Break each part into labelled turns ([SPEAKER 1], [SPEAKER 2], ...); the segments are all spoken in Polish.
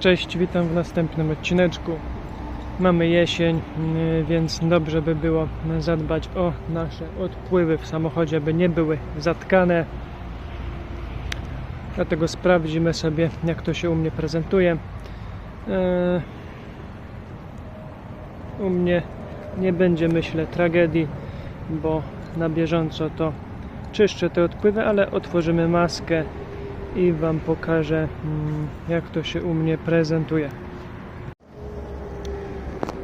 [SPEAKER 1] Cześć, witam w następnym odcineczku. Mamy jesień, yy, więc dobrze by było zadbać o nasze odpływy w samochodzie, by nie były zatkane. Dlatego sprawdzimy sobie, jak to się u mnie prezentuje. Yy, U mnie nie będzie, myślę, tragedii, bo na bieżąco to czyszczę te odpływy, ale otworzymy maskę i Wam pokażę, mm, jak to się u mnie prezentuje.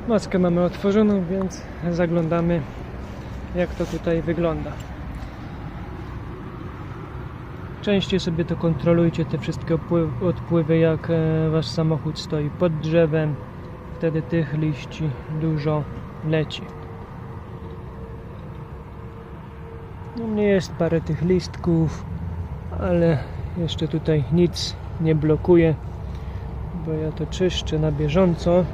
[SPEAKER 1] Maskę mamy otworzoną, więc zaglądamy, jak to tutaj wygląda. Częściej sobie to kontrolujcie, te wszystkie odpływy, jak e, Wasz samochód stoi pod drzewem. Wtedy tych liści dużo leci. U mnie jest parę tych listków, ale jeszcze tutaj nic nie blokuje, bo ja to czyszczę na bieżąco.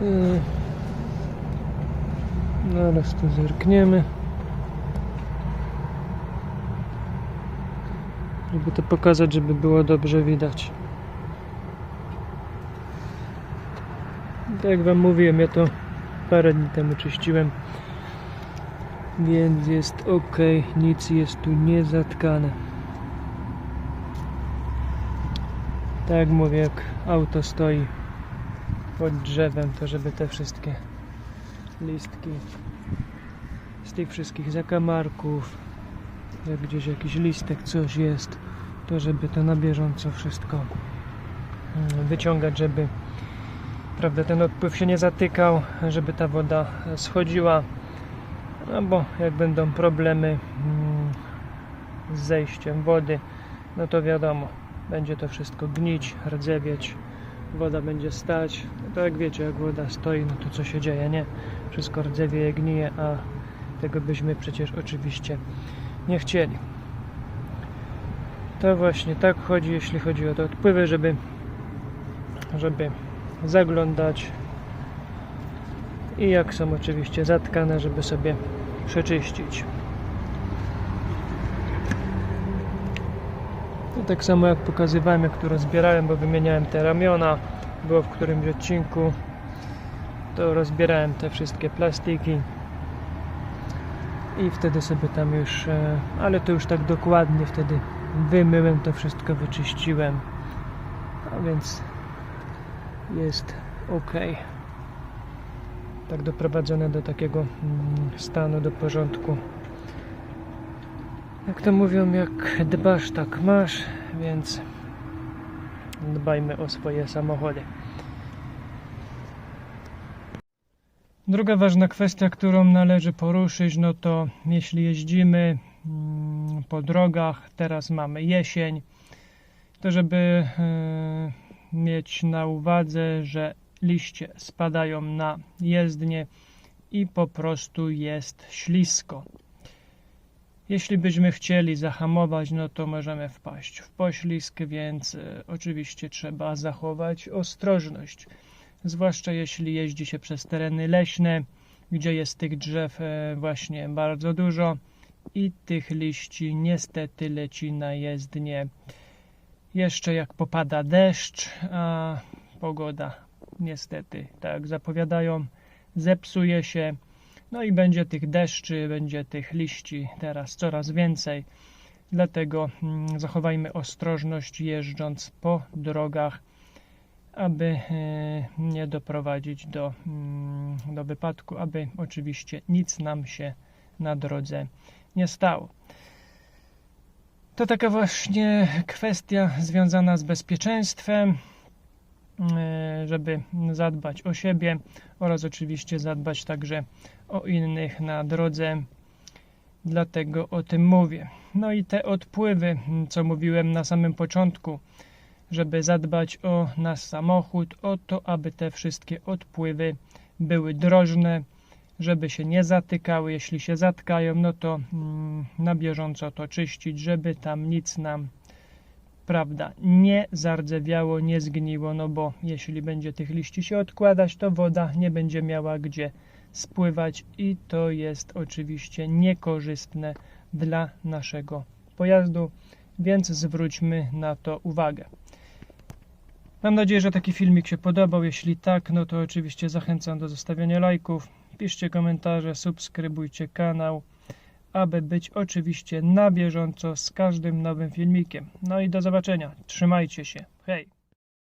[SPEAKER 1] Yy. Zaraz tu zerkniemy. Żeby to pokazać, żeby było dobrze widać. Tak jak Wam mówiłem, ja to parę dni temu czyściłem. Więc jest ok, nic jest tu nie zatkane. Tak mówię, jak auto stoi pod drzewem, to żeby te wszystkie listki z tych wszystkich zakamarków, jak gdzieś jakiś listek, coś jest, to żeby to na bieżąco wszystko mm, wyciągać, żeby prawda, ten odpływ się nie zatykał, żeby ta woda schodziła. No bo jak będą problemy mm, z zejściem wody, no to wiadomo, będzie to wszystko gnić, rdzewieć, woda będzie stać. No to jak wiecie, jak woda stoi, no to co się dzieje, nie? Wszystko rdzewieje, gnije, a tego byśmy przecież oczywiście nie chcieli. To właśnie tak chodzi, jeśli chodzi o te odpływy, żeby, żeby zaglądać i jak są oczywiście zatkane, żeby sobie przeczyścić. To tak samo jak pokazywałem, jak tu rozbierałem, bo wymieniałem te ramiona, było w którymś odcinku, to rozbierałem te wszystkie plastiki i wtedy sobie tam już, e, ale to już tak dokładnie wtedy wymyłem to wszystko, wyczyściłem, a więc jest ok tak doprowadzone do takiego mm, stanu, do porządku. Jak to mówią, jak dbasz, tak masz, więc dbajmy o swoje samochody. Druga ważna kwestia, którą należy poruszyć, no to jeśli jeździmy mm, po drogach, teraz mamy jesień, to żeby e, mieć na uwadze, że liście spadają na jezdnię i po prostu jest ślisko. Jeśli byśmy chcieli zahamować, no to możemy wpaść w poślizg, więc e, oczywiście trzeba zachować ostrożność. Zwłaszcza jeśli jeździ się przez tereny leśne, gdzie jest tych drzew e, właśnie bardzo dużo i tych liści niestety leci na jezdnię. Jeszcze jak popada deszcz, a pogoda niestety, tak zapowiadają, zepsuje się. No i będzie tych deszczy, będzie tych liści teraz coraz więcej. Dlatego mm, zachowajmy ostrożność jeżdżąc po drogach, aby e, nie doprowadzić do, mm, do wypadku, aby oczywiście nic nam się na drodze nie stało. To taka właśnie kwestia związana z bezpieczeństwem. E, żeby zadbać o siebie oraz oczywiście zadbać także o innych na drodze. Dlatego o tym mówię. No i te odpływy, co mówiłem na samym początku, żeby zadbać o nasz samochód, o to, aby te wszystkie odpływy były drożne, żeby się nie zatykały. Jeśli się zatkają, no to mm, na bieżąco to czyścić, żeby tam nic nam prawda, nie zardzewiało, nie zgniło, no bo jeśli będzie tych liści się odkładać, to woda nie będzie miała gdzie spływać i to jest oczywiście niekorzystne dla naszego pojazdu, więc zwróćmy na to uwagę. Mam nadzieję, że taki filmik się podobał. Jeśli tak, no to oczywiście zachęcam do zostawiania lajków. Piszcie komentarze, subskrybujcie kanał, aby być oczywiście na bieżąco z każdym nowym filmikiem. No i do zobaczenia. Trzymajcie się. Hej!